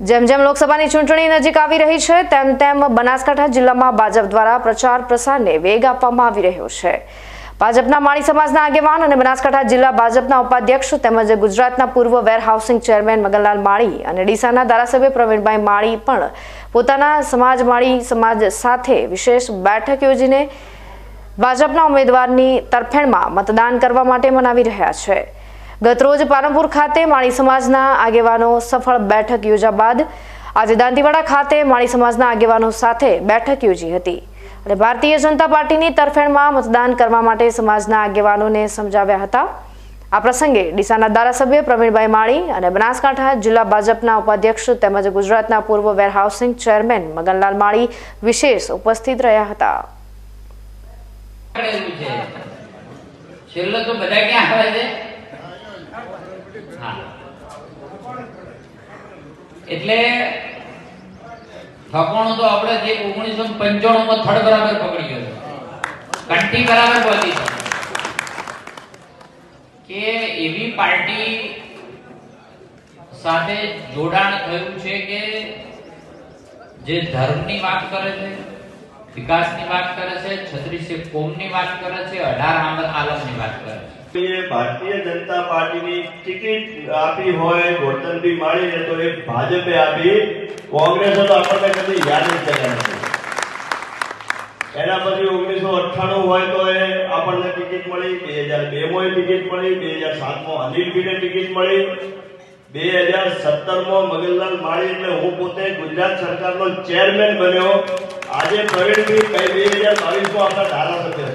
જેમ જેમ લોકસભાની ચૂંટણી નજીક આવી રહી છે, તેમ તેમ બનાસકાંઠા જિલ્લામાં ભાજપ દ્વારા પ્રચાર પ્રસારને વેગ આપવામાં આવી રહ્યો છે. ભાજપના માળી સમાજના આગેવાન અને બનાસકાંઠા જિલ્લા ભાજપના ઉપાધ્યક્ષ તેમજ ગુજરાતના પૂર્વ વેરહાઉસિંગ ચેરમેન મગનલાલ માળી અને ડીસાના ધારાસભ્ય પ્રવીણભાઈ માળી પણ પોતાના સમાજ માળી સમાજ સાથે વિશેષ બેઠક યોજીને ભાજપના ઉમેદવારની તરફેણમાં મતદાન કરવા માટે મનાવી રહ્યા છે. ગતરોજ પાલનપુર ખાતે માળી સમાજના આગેવાનો સફળ બેઠક યોજા બાદ આજે દાંતીવાડા ખાતે માળી સમાજના આગેવાનો સાથે બેઠક યોજી હતી. અને ભારતીય જનતા પાર્ટીની તરફેણમાં મતદાન કરવા માટે સમાજના આગેવાનોને સમજાવ્યા હતા. આ પ્રસંગે ડીસાના ધારાસભ્ય પ્રવીણભાઈ માળી અને બનાસકાંઠા જિલ્લા ભાજપના ઉપાધ્યક્ષ તેમજ ગુજરાતના પૂર્વ વેરહાઉસિંગ ચેરમેન મગનલાલ માળી વિશેષ ઉપસ્થિત રહ્યા હતા. છેલ્લો તો બધા ક્યાં આવે છે? એટલે ઠકોણું તો આપણે જે ઓગણીસો પંચાણું માં થડ બરાબર પકડી ગયો છે. બરાબર પહોંચી કે એવી પાર્ટી સાથે જોડાણ થયું છે કે જે ધર્મની વાત કરે છે? વિકાસની વાત કરે છે, છત્રીસે કોમની વાત કરે છે, અઢાર આમ- આલમની વાત કરે છે. ભારતીય જનતા પાર્ટીની ટિકિટ આપી હોય ગોરધનભાઈ માળીને તો એ ભાજપે આપી, કોંગ્રેસે તો આપણને કદી યાદ જ કર્યા એના પછી ઓગણીસો અઠ્ઠાણું હોય તો એ આપણને ટિકિટ મળી, બે હજાર બે માં ટિકિટ મળી, બે હજાર સાતમાં અનિલભાઈને ટિકિટ મળી, બે હજાર સત્તરમાં મગનલાલ માળી, એટલે હું પોતે ગુજરાત સરકારનો ચેરમેન બન્યો. આજે પ્રવીણભાઈ બે હજાર બાવીસમાં આપણા ધારાસભ્ય